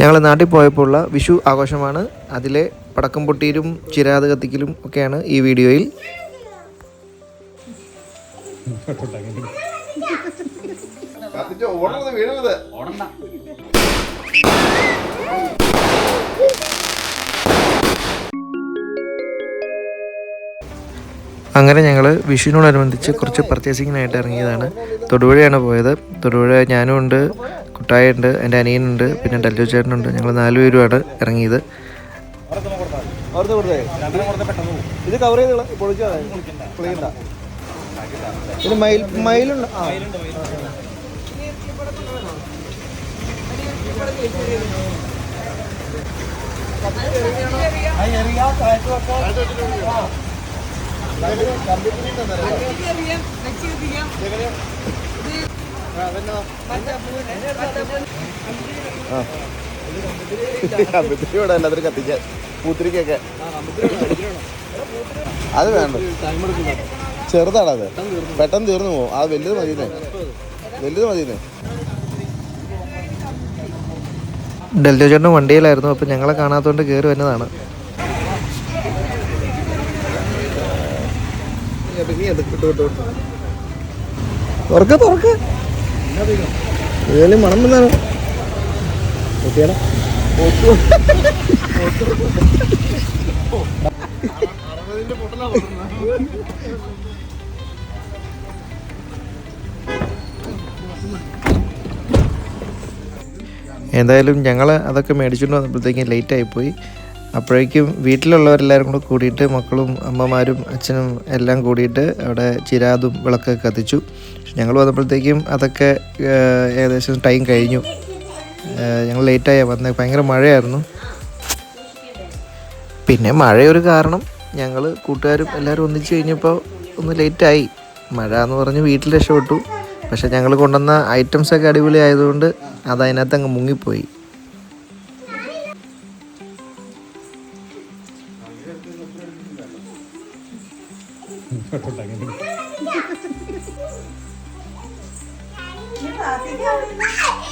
ഞങ്ങൾ നാട്ടിൽ പോയപ്പോൾ ഉള്ള വിഷു ആഘോഷമാണ്. അതിലെ പടക്കം പൊട്ടിയിലും ചിരാത് കത്തിക്കലും ഒക്കെയാണ് ഈ വീഡിയോയിൽ. അങ്ങനെ ഞങ്ങൾ വിഷുവിനോടനുബന്ധിച്ച് കുറച്ച് പർച്ചേസിങ്ങിനായിട്ട് ഇറങ്ങിയതാണ്. തൊടുപുഴയാണ് പോയത്. തൊടുപുഴ ഞാനും ഉണ്ട് കുട്ടായുണ്ട് എന്റെ അനിയനുണ്ട് പിന്നെ ഡല്ലു ചേട്ടനുണ്ട് ഞങ്ങൾ നാലുപേരുമാണ് ഇറങ്ങിയത്. ഇത് കവർ ചെയ്ത്? മയിൽ മയിലുണ്ട്. ആ. ഇവിടെ എല്ലാത്തിനും കത്തിക്കാൻ പൂത്തിരിക്കൊക്കെ. അത് വേണ്ട. ചെറുതാണ് അത് പെട്ടെന്ന് തീർന്നു പോകും അത് വലുത് മതിയെന്നേ. വലുത് മതിയെന്നേ. ഡൽജോ ചേട്ടൻ വണ്ടിയിലായിരുന്നു അപ്പോൾ ഞങ്ങളെ കാണാത്തതുകൊണ്ട് കയറി വന്നതാണ്. തുറക്ക തുറക്ക. ഏതായാലും മണം വന്നാണ് ഓക്കെയാടാ എന്തായാലും ഞങ്ങൾ അതൊക്കെ മേടിച്ചുകൊണ്ട് വന്നപ്പോഴത്തേക്കും ലേറ്റ് ആയിപ്പോയി അപ്പോഴേക്കും വീട്ടിലുള്ളവരെല്ലാവരും കൂടെ കൂടിയിട്ട് മക്കളും അമ്മമാരും അച്ഛനും എല്ലാം കൂടിയിട്ട് അവിടെ ചിരാതും വിളക്കൊക്കെ കത്തിച്ചു. ഞങ്ങൾ വന്നപ്പോഴത്തേക്കും അതൊക്കെ ഏകദേശം ടൈം കഴിഞ്ഞു. ഞങ്ങൾ ലേറ്റായി വന്നത് ഭയങ്കര മഴയായിരുന്നു. പിന്നെ മഴയൊരു കാരണം. ഞങ്ങൾ കൂട്ടുകാരും എല്ലാവരും ഒന്നിച്ച് കഴിഞ്ഞപ്പോൾ ഒന്ന് ലേറ്റായി മഴ എന്ന് പറഞ്ഞ് വീട്ടിൽ രക്ഷപ്പെട്ടു. പക്ഷേ ഞങ്ങൾ കൊണ്ടുവന്ന ഐറ്റംസൊക്കെ അടിപൊളി ആയതുകൊണ്ട് അത് അതിനകത്ത് അങ്ങ് മുങ്ങിപ്പോയി. Nhưng mà tình.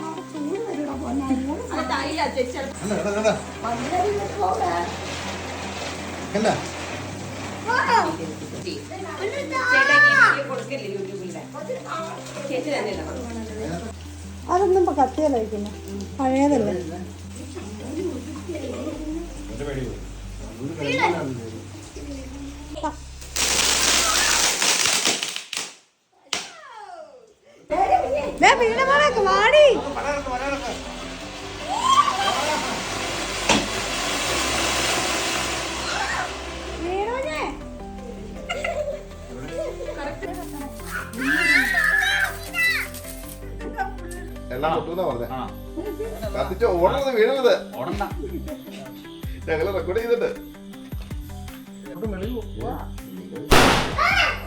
അതൊന്നും ഇപ്പൊ കത്തിയല്ല വയ്ക്കുന്നത് പഴയതല്ലേ? ദേ വീട്. എല്ലാം പൊട്ടുന്നാ പറഞ്ഞേ? കത്തിച്ച് ഓടരുത് വീഴരുത്. ഞങ്ങൾ റെക്കോർഡ് ചെയ്തിട്ട്?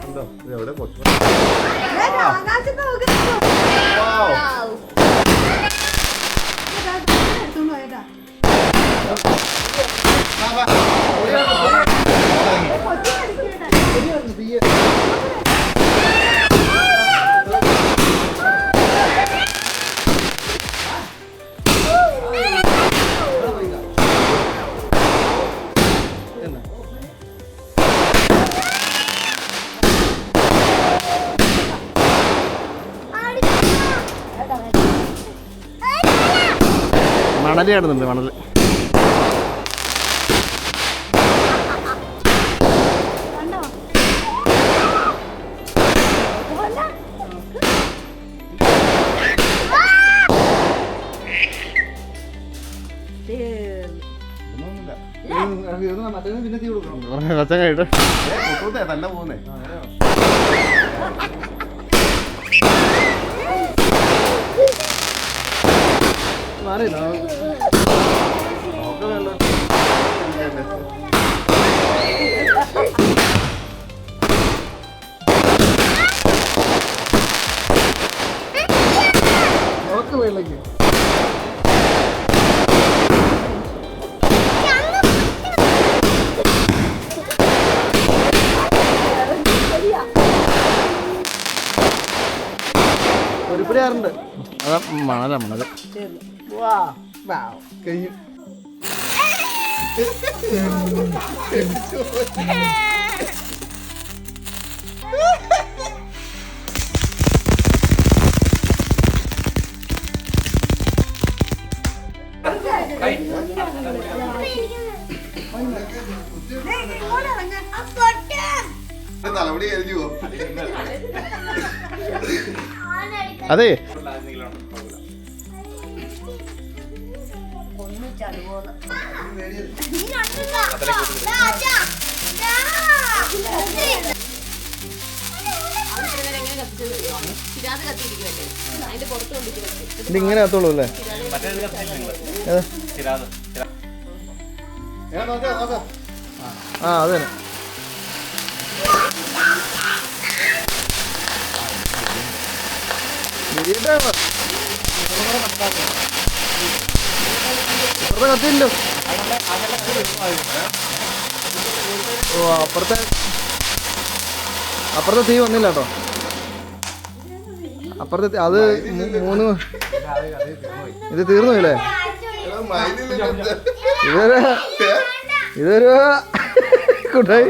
ഇത് എവിടെ നോക്കുന്നു എടുത്തോണ്ട് പോയേട്ടാ മണൽ. കാണുന്നുണ്ട് മണൽ പിന്നെ തീ കൊടുക്കണം. കുറച്ച് കഴിയിട്ട്. തന്നെ പോകുന്നേ നോക്ക് വെള്ളം ഒരു വെള്ളക്ക് ഒരുപിടിയാറുണ്ട് അതാ മണല മണൽ കഴിഞ്ഞു ദേ, നീ കണ്ടില്ല? ദാ, ദാ, ദാ. ഇത് ഇങ്ങനെ എത്തുള്ളൂ അല്ലേ? ആ അത് തന്നെ മിരിയുണ്ടായിരുന്നോ? ഇപ്പുറത്തെ കത്തില്ലോ ഓ അപ്പുറത്തെ അപ്പുറത്തെ തീ വന്നില്ല കേട്ടോ. അപ്പുറത്തെ അത് മൂന്ന് ഇത് തീർന്നു അല്ലേ ഇതൊരു ഇതൊരു കുട്ടായി.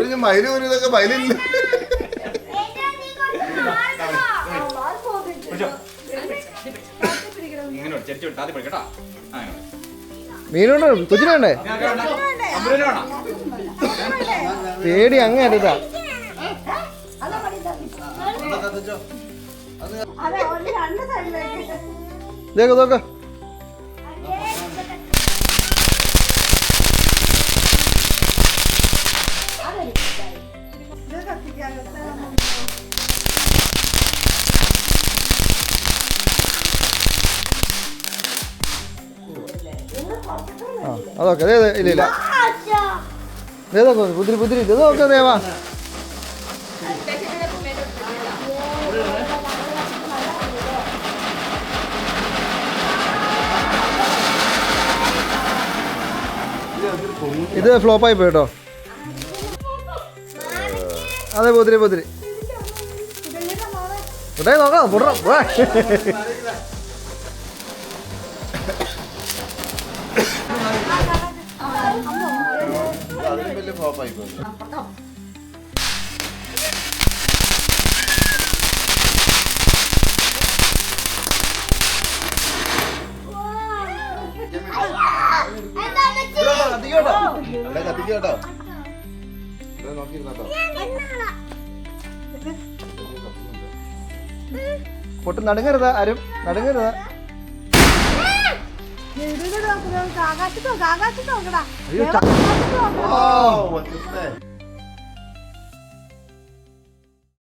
മീനുണ്ടോ? കൊച്ചിനുണ്ടേ പേടി അങ്ങ് അരുതാ. ഇതൊക്കെ നോക്ക. അതൊക്കെ അതെ ഇല്ല ഇല്ല. ഇതൊക്കെ പുതിരി പുതിരി ഇത് നോക്ക ദേവാ ഇത് ഫ്ലോപ്പായി പോയി കേട്ടോ. അതെ പുതിരി പുതിരി. ഇവിടെ നോക്കാം പൊടണം അതിലും വലിയ പൊട്ട് നടുങ്ങരുത് ആരും നടുങ്ങരുത്. 늙으려고 그러면서 아가씨도 아가씨도 그라. 내가 아가씨도 그라. 아, 멋졌네.